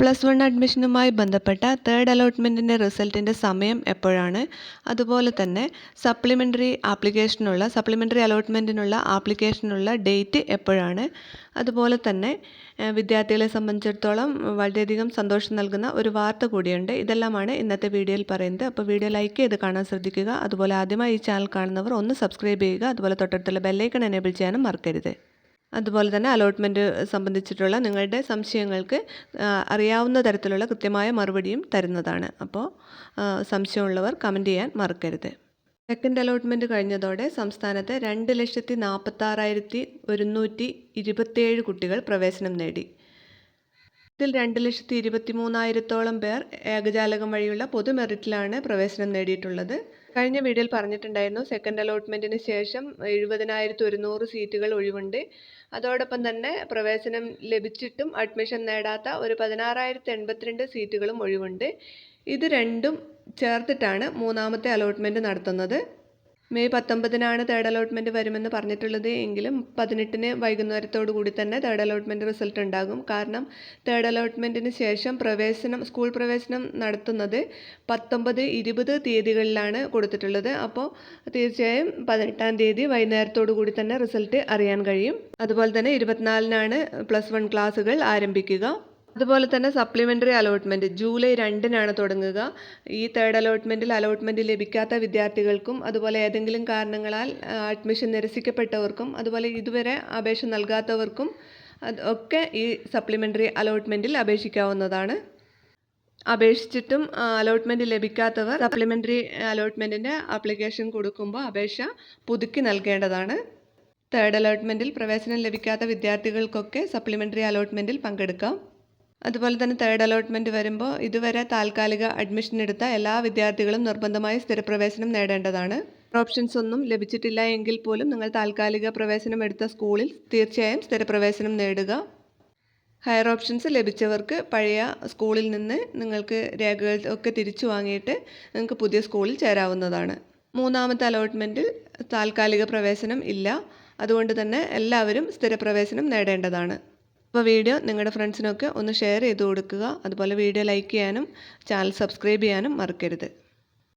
Plus one അഡ്മിഷനുമായി ബന്ധപ്പെട്ട third അലോട്ട്മെന്റിന്റെ റിസൾട്ടിന്റെ സമയം എപ്പോഴാണ്? അതുപോലെ തന്നെ സപ്ലിമെന്ററി ആപ്ലിക്കേഷനുള്ള സപ്ലിമെന്ററി അലോട്ട്മെന്റിനുള്ള ആപ്ലിക്കേഷനുള്ള ഡേറ്റ് എപ്പോഴാണ്? അതുപോലെ തന്നെ വിദ്യാർത്ഥികളെ സംബന്ധിച്ചിടത്തോളം വളരെയധികം സന്തോഷം നൽകുന്ന ഒരു വാർത്ത കൂടിയുണ്ട്. ഇതെല്ലാമാണ് ഇന്നത്തെ വീഡിയോയിൽ പറയുന്നത്. അപ്പോൾ വീഡിയോ ലൈക്ക് ചെയ്ത് കാണാൻ ശ്രദ്ധിക്കുക. അതുപോലെ ആദ്യമായി ഈ ചാനൽ കാണുന്നവർ ഒന്ന് സബ്സ്ക്രൈബ് ചെയ്യുക. അതുപോലെ തൊട്ടടുത്തുള്ള ബെല്ലൈക്കൺ എനേബിൾ ചെയ്യാനും മറക്കരുത്. അതുപോലെ തന്നെ അലോട്ട്മെന്റ് സംബന്ധിച്ചിട്ടുള്ള നിങ്ങളുടെ സംശയങ്ങൾക്ക് അറിയാവുന്ന തരത്തിലുള്ള കൃത്യമായ മറുപടിയും തരുന്നതാണ്. അപ്പോൾ സംശയമുള്ളവർ കമന്റ് ചെയ്യാൻ മറക്കരുത്. സെക്കൻഡ് അലോട്ട്മെന്റ് കഴിഞ്ഞതോടെ സംസ്ഥാനത്ത് രണ്ട് ലക്ഷത്തി നാൽപ്പത്താറായിരത്തി ഒരുന്നൂറ്റി കുട്ടികൾ പ്രവേശനം നേടി. ഇതിൽ രണ്ട് ലക്ഷത്തി ഇരുപത്തി മൂന്നായിരത്തോളം പേർ ഏകജാലകം വഴിയുള്ള പൊതു മെറിറ്റിലാണ് പ്രവേശനം നേടിയിട്ടുള്ളത്. കഴിഞ്ഞ വീഡിയോയിൽ പറഞ്ഞിട്ടുണ്ടായിരുന്നു സെക്കൻഡ് അലോട്ട്മെന്റിന് ശേഷം എഴുപതിനായിരത്തി ഒരുന്നൂറ് സീറ്റുകൾ ഒഴിവുണ്ട്. അതോടൊപ്പം തന്നെ പ്രവേശനം ലഭിച്ചിട്ടും അഡ്മിഷൻ നേടാത്ത ഒരു പതിനാറായിരത്തി എൺപത്തിരണ്ട് സീറ്റുകളും ഒഴിവുണ്ട്. ഇത് രണ്ടും ചേർത്തിട്ടാണ് മൂന്നാമത്തെ അലോട്ട്മെന്റ് നടത്തുന്നത്. മെയ് പത്തൊമ്പതിനാണ് തേർഡ് അലോട്ട്മെന്റ് വരുമെന്ന് പറഞ്ഞിട്ടുള്ളത്. എങ്കിലും പതിനെട്ടിന് വൈകുന്നേരത്തോടു കൂടി തന്നെ തേർഡ് അലോട്ട്മെന്റ് റിസൾട്ട് ഉണ്ടാകും. കാരണം തേർഡ് അലോട്ട്മെന്റിന് ശേഷം പ്രവേശനം സ്കൂൾ പ്രവേശനം നടത്തുന്നത് പത്തൊമ്പത് ഇരുപത് തീയതികളിലാണ് കൊടുത്തിട്ടുള്ളത്. അപ്പോൾ തീർച്ചയായും പതിനെട്ടാം തീയതി വൈകുന്നേരത്തോടു കൂടി തന്നെ റിസൾട്ട് അറിയാൻ കഴിയും. അതുപോലെ തന്നെ ഇരുപത്തിനാലിനാണ് പ്ലസ് വൺ ക്ലാസ്സുകൾ ആരംഭിക്കുക. അതുപോലെ തന്നെ സപ്ലിമെന്ററി അലോട്ട്മെന്റ് ജൂലൈ രണ്ടിനാണ് തുടങ്ങുക. ഈ തേർഡ് അലോട്ട്മെന്റിൽ അലോട്ട്മെന്റ് ലഭിക്കാത്ത വിദ്യാർത്ഥികൾക്കും അതുപോലെ ഏതെങ്കിലും കാരണങ്ങളാൽ അഡ്മിഷൻ നിരസിക്കപ്പെട്ടവർക്കും അതുപോലെ ഇതുവരെ അപേക്ഷ നൽകാത്തവർക്കും ഒക്കെ ഈ സപ്ലിമെന്ററി അലോട്ട്മെന്റിൽ അപേക്ഷിക്കാവുന്നതാണ്. അപേക്ഷിച്ചിട്ടും അലോട്ട്മെന്റ് ലഭിക്കാത്തവർ സപ്ലിമെന്ററി അലോട്ട്മെന്റിന്റെ ആപ്ലിക്കേഷൻ കൊടുക്കുമ്പോൾ അപേക്ഷ പുതുക്കി നൽകേണ്ടതാണ്. തേർഡ് അലോട്ട്മെന്റിൽ പ്രവേശനം ലഭിക്കാത്ത വിദ്യാർത്ഥികൾക്കൊക്കെ സപ്ലിമെന്ററി അലോട്ട്മെന്റിൽ പങ്കെടുക്കാം. അതുപോലെ തന്നെ തേർഡ് അലോട്ട്മെന്റ് വരുമ്പോൾ ഇതുവരെ താൽക്കാലിക അഡ്മിഷൻ എടുത്ത എല്ലാ വിദ്യാർത്ഥികളും നിർബന്ധമായി സ്ഥിരപ്രവേശനം നേടേണ്ടതാണ്. ഓപ്ഷൻസ് ഒന്നും ലഭിച്ചിട്ടില്ല എങ്കിൽ പോലും നിങ്ങൾ താൽക്കാലിക പ്രവേശനം എടുത്ത സ്കൂളിൽ തീർച്ചയായും സ്ഥിരപ്രവേശനം നേടുക. ഹയർ ഓപ്ഷൻസ് ലഭിച്ചവർക്ക് പഴയ സ്കൂളിൽ നിന്ന് നിങ്ങൾക്ക് രേഖകൾ ഒക്കെ തിരിച്ചു വാങ്ങിയിട്ട് നിങ്ങൾക്ക് പുതിയ സ്കൂളിൽ ചേരാവുന്നതാണ്. മൂന്നാമത്തെ അലോട്ട്മെന്റിൽ താൽക്കാലിക പ്രവേശനം ഇല്ല. അതുകൊണ്ട് തന്നെ എല്ലാവരും സ്ഥിരപ്രവേശനം നേടേണ്ടതാണ്. അപ്പോൾ വീഡിയോ നിങ്ങളുടെ ഫ്രണ്ട്സിനൊക്കെ ഒന്ന് ഷെയർ ചെയ്ത് കൊടുക്കുക. അതുപോലെ വീഡിയോ ലൈക്ക് ചെയ്യാനും ചാനൽ സബ്സ്ക്രൈബ് ചെയ്യാനും മറക്കരുത്.